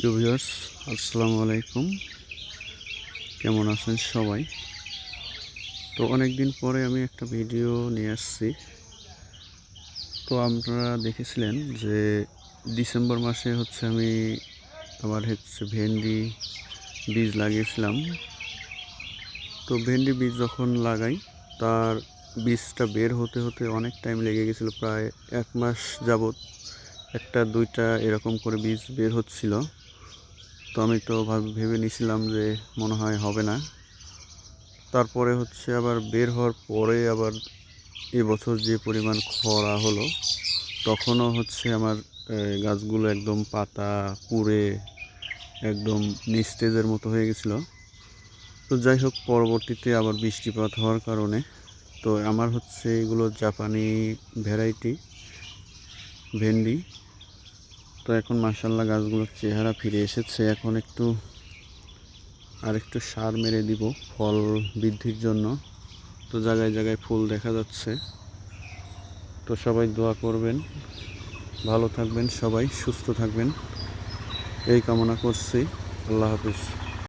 প্রিয় ভিউয়ার্স আসসালামু আলাইকুম। কেমন আছেন সবাই? তো অনেক দিন পরে আমি একটা ভিডিও নিয়ে আসছি। তো আপনারা দেখেছিলেন যে ডিসেম্বর মাসে হচ্ছে আমি আমার হচ্ছে ভেন্ডি বীজ লাগিয়েছিলাম। তো ভেন্ডি বীজ যখন লাগাই, তার বীজটা বের হতে হতে অনেক টাইম লেগে গেছিল, প্রায় এক মাস যাবত একটা দুইটা এরকম করে বীজ বের হচ্ছিল। তো আমি তো ভাব- ভেবে নিছিলাম যে মনে হয় হবে না। তারপরে হচ্ছে আবার বের হওয়ার পরে আবার এবছর যে পরিমাণ খরা হলো, তখনও হচ্ছে আমার গাছগুলো একদম পাতা পুড়ে একদম নিস্তেজের মতো হয়ে গেছিল। তো যাই হোক, পরবর্তীতে আবার বৃষ্টিপাত হওয়ার কারণে, তো আমার হচ্ছে এগুলো জাপানি ভ্যারাইটি ভেন্ডি তো এখন মার্শাল্লাহ গাছগুলোর চেহারা ফিরে এসেছে। এখন একটু আর একটু সার মেরে দিব ফল বৃদ্ধির জন্য। তো জায়গায় জায়গায় ফুল দেখা যাচ্ছে। তো সবাই দোয়া করবেন। ভালো থাকবেন সবাই, সুস্থ থাকবেন। এই কামনা করছি। আল্লাহ হাফিজ।